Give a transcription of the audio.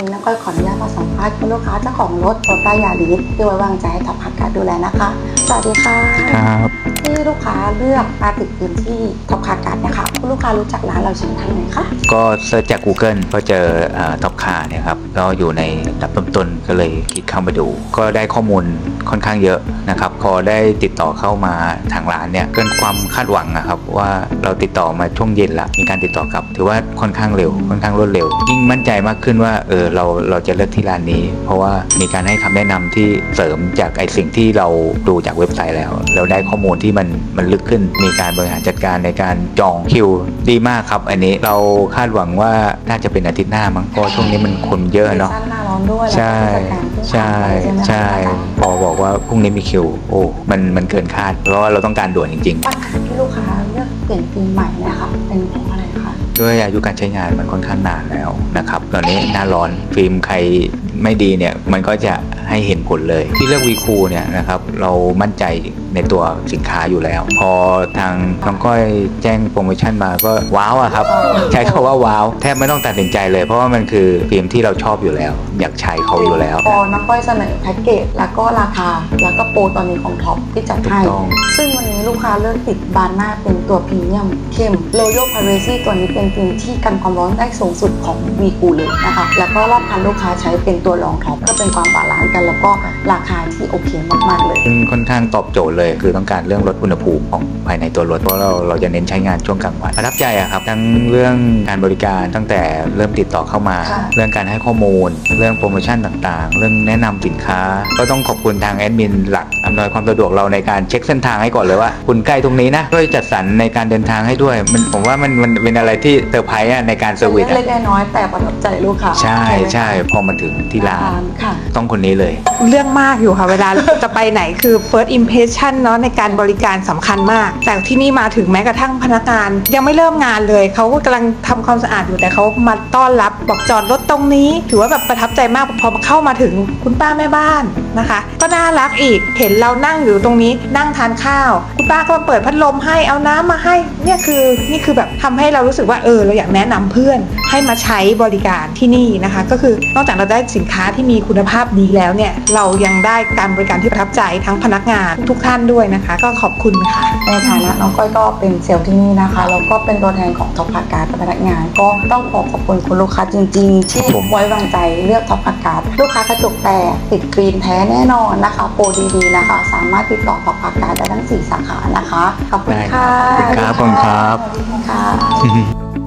วันนี้น้องก้อยขออนุญาตมาสัมภาษณ์คุณลูกค้าเจ้าของรถโตต้ายาริสที่ไว้วางใจให้ทับพักการดูแลนะคะ สวัสดีค่ะ ครับ ที่ลูกค้าเลือกมาติดพื้นที่ท็อปคาร์การ์ดนะคะคุณลูกค้ารู้จักร้านเราช่องทางไหนคะก็เซิร์ชจาก Google ก็เจอท็อปคาเนี่ยครับก็อยู่ในอันดับต้นๆก็เลยคลิกเข้ามาดู ก็ได้ข้อมูลค่อนข้างเยอะนะครับพอได้ติดต่อเข้ามาทางร้านเนี่ยเกินความคาดหวังนะครับว่าเราติดต่อมาช่วงเย็นละมีการติดต่อกลับ ถือว่าค่อนข้างเร็วค่อนข้างรวดเร็ว ยิ่งมั่นใจมากขึ้นว่าเออเราเราจะเลือกที่ร้านนี้ เพราะว่ามีการให้คำแนะนำที่เสริมจากไอสิ่งที่เราดูจากเว็บไซต์แล้ว เราได้ข้อมูลที่มันมันลึกขึ้นมีการบริหารจัดการในการจองคิวดีมากครับอันนี้เราคาดหวังว่าน่าจะเป็นอาทิตย์หน้ามั้งเพราะว่าช่วงนี้มันคนเยอะเนาะซีซั่หน้าร้อนด้วยใช่แล้วก็เทศกาลเพิ่งใช่ผ่านไปไหมคะใช่พอบอกว่าพรุ่งนี้มีคิวโอ้มันมันเกินคาด เพราะว่าเราต้องการด่วนจริงปัญหาที่ลูกค้าเลือกเปลี่ยนฟิล์มใหม่เนะคะเป็นเพราะอะไรคะๆด้วยอายุการใช้งานมันค่อนข้างนานแล้วนะครับตอนนี้หน้าร้อนฟิล์มใครไม่ดีเนี่ยมันก็จะ ให้เห็นผลเลย ที่เลือกวีคูเนี่ยนะครับเรามั่นใจในตัวสินค้าอยู่แล้ว พอทางน้องก้อยแจ้งโปรโมชั่นมาก็ว้าวอะครับ ใช้คาว่าว้าวแทบไม่ต้องตัดสินใจเลย เพราะว่ามันคือฟิล์มที่เราชอบอยู่แล้ว อยากใช้เขาอยู่แล้ว พอน้องก้อยเสนอแพ็กเกจแล้วก็ราคา แล้วก็โปรตอนนี้ของท็อปที่จัดให้ถูกต้องซึ่งวันนี้ลูกค้าเลือกติดบานหน้าเป็นตัวพรีเมียมเข้ม Royal Privacy ตัวนี้เป็นฟิล์มที่กันความร้อนได้สูงสุดของ v ีกูเลยนะคะ แล้วก็รอบคันลูกค้าใช้เป็นตัวรองท็อปก็เป็นความบาลานซ์กันแล้วก็ราคาที่โอเคมากๆเลยซึ่งค่อนข้างตอบโจทย์เลย คือต้องการเรื่องลดอุณหภูมิของภายในตัวรถเพราะเราเราจะเน้นใช้งานช่วงกลางวันประทับใจอะครับทั้งเรื่องการบริการตั้งแต่เริ่มติดต่อเข้ามา ค่ะ เรื่องการให้ข้อมูล เรื่องโปรโมชั่นต่างๆ เรื่องแนะนำสินค้า ก็ต้องขอบคุณทางแอดมินหลักอำนวยความสะดวกเราในการเช็คเส้นทางให้ก่อนเลยว่าคุณใกล้ตรงนี้นะช่วยจัดสรรในการเดินทางให้ด้วย มันผมว่ามันมันเป็นอะไรที่เซอร์ไพรส์อะในการเซอร์วิสเป็นอะเล็กๆน้อยๆแต่ประทับใจลูกค้าใช่ไหมใช่พอมาถึงที่ร้าน ค่ะ ต้องคนนี้เลย เรื่องมากอยู่ค่ะ เวลาจะไปไหนคือ first impression เนาะในการบริการสำคัญมาก แต่ที่นี่มาถึงแม้กระทั่งพนักงาน ยังไม่เริ่มงานเลย เขาก็กำลังทำความสะอาดอยู่แต่เขามาต้อนรับบอกจอดรถตรงนี้ ถือว่าแบบประทับใจมากพอเข้ามาถึงคุณป้าแม่บ้านนะคะ ก็น่ารักอีกเห็นเรานั่งอยู่ตรงนี้นั่งทานข้าวคุณ ป้าก็เปิดพัดลมให้เอาน้ำมาให้เนี่ยคือนี่คือแบบทำให้เรารู้สึกว่าเออเราอยากแนะนำเพื่อน ให้มาใช้บริการที่นี่นะคะ ก็คือนอกจากเราได้สินค้าที่มีคุณภาพดีแล้วเนี่ยเรายังได้การบริการที่ประทับใจทั้งพนักงานทุกๆท่านด้วยนะคะ ก็ขอบคุณค่ะในฐานะน้องก้อยก็เป็นเซลล์ที่นี่นะคะแล้วก็เป็นตัวแทนของท็อปพาการกับพนักงาน ก็ต้องขอขอบคุณคุณลูกค้าจริง ๆ ที่ครับผมไว้วางใจเลือกท็อปพาการลูกค้ากระจกแตกติดฟิล์มแท้แน่นอนนะคะโปรดีๆนะคะ สามารถติดต่อท็อปพาการได้ทั้ง 4 สาขานะคะขอบคุณค่ะได้ครับขอบคุณครับสวัสดีค่ะ